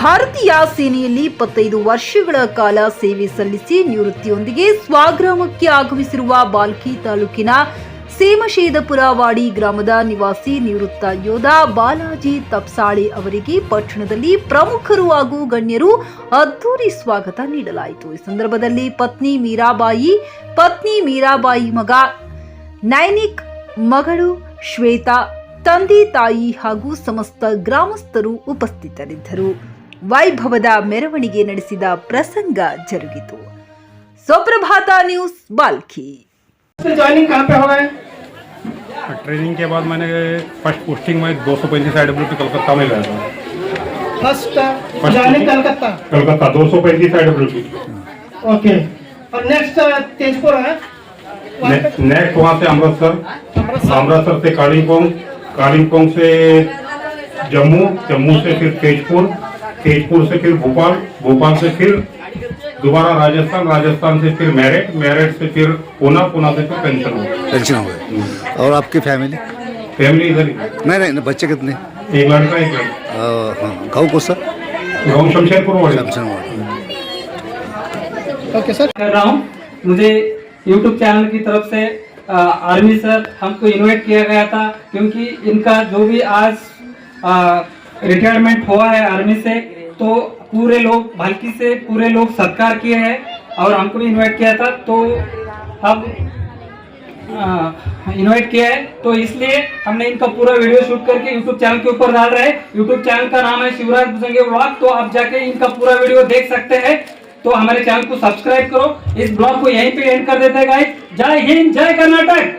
ಭಾರತೀಯ ಸೇನೆಯಲ್ಲಿ ಇಪ್ಪತ್ತೈದು ವರ್ಷಗಳ ಕಾಲ ಸೇವೆ ಸಲ್ಲಿಸಿ ನಿವೃತ್ತಿಯೊಂದಿಗೆ ಸ್ವಗ್ರಾಮಕ್ಕೆ ಆಗಮಿಸಿರುವ ಬಾಲ್ಕಿ ತಾಲೂಕಿನ ಸೇಮಶೇದಪುರ ವಾಡಿ ಗ್ರಾಮದ ನಿವಾಸಿ ನಿವೃತ್ತ ಯೋಧ ಬಾಲಾಜಿ ತಪ್ಸಾಳಿ ಅವರಿಗೆ ಪಟ್ಟಣದಲ್ಲಿ ಪ್ರಮುಖರು ಹಾಗೂ ಗಣ್ಯರು ಅದ್ದೂರಿ ಸ್ವಾಗತ ನೀಡಲಾಯಿತು. ಈ ಸಂದರ್ಭದಲ್ಲಿ ಪತ್ನಿ ಮೀರಾಬಾಯಿ ಪತ್ನಿ ಮೀರಾಬಾಯಿ ಮಗ ನೈನಿಕ್, ಮಗಳು ಶ್ವೇತಾ, ತಂದೆ ತಾಯಿ ಹಾಗೂ ಸಮಸ್ತ ಗ್ರಾಮಸ್ಥರು ಉಪಸ್ಥಿತರಿದ್ದರು. ವೈಭವದ ಮೆರವಣಿಗೆ ನಡೆಸಿದ ಪ್ರಸಂಗ ಜರುಗಿತು ಸುಪ್ರಭಾತ ನ್ಯೂಸ್ ಬಾಲ್ಕಿ से ज्वाइनिंग कहाँ पे हो गए ट्रेनिंग के बाद मैंने फर्स्ट पोस्टिंग में दो सौ पैंतीस आई डब्ल्यू कलकत्ता में गया था first First joining meeting? Calcutta Calcutta दो सौ पैंतीस आई डब्ल्यू ओके और नेक्स्ट तेजपुर है वहाँ पे नेक्स्ट वहाँ से अमृतसर अमृतसर अमृतसर से कालिम्पोंग कालिम्पोंग से जम्मू जम्मू से फिर तेजपुर तेजपुर से फिर भोपाल भोपाल से फिर दोबारा राजस्थान राजस्थान से फिर मेरठ मेरठ से फिर पूना पूना से फिर पेंशन हो पेंशन हो गए और आपकी फैमिली? फैमिली इधर ही। नहीं नहीं नहीं, बच्चे कितने? एक लड़का एक लड़का। अ, हाँ गाँव को सर गाँव शमशेरपुर वाले। Samsung ward okay sir. कर रहा हूँ। मुझे YouTube चैनल की तरफ़ से आ, आर्मी सर हमको इनवाइट किया गया था क्योंकि इनका जो भी आज रिटायरमेंट हुआ है आर्मी से तो पूरे लोग भल्की से पूरे लोग सत्कार किए हैं और हमको भी इनवाइट किया था तो अब इनवाइट किया है। तो इसलिए हमने इनका पूरा वीडियो शूट करके यूट्यूब चैनल के ऊपर डाल रहे हैं। यूट्यूब चैनल का नाम है शिवराज भुजंगे ब्लॉग तो आप जाके इनका पूरा वीडियो देख सकते हैं। तो हमारे चैनल को सब्सक्राइब करो। इस ब्लॉग को यहीं पे एंड कर देते हैं गाइस जय हिंद, जय कर्नाटक।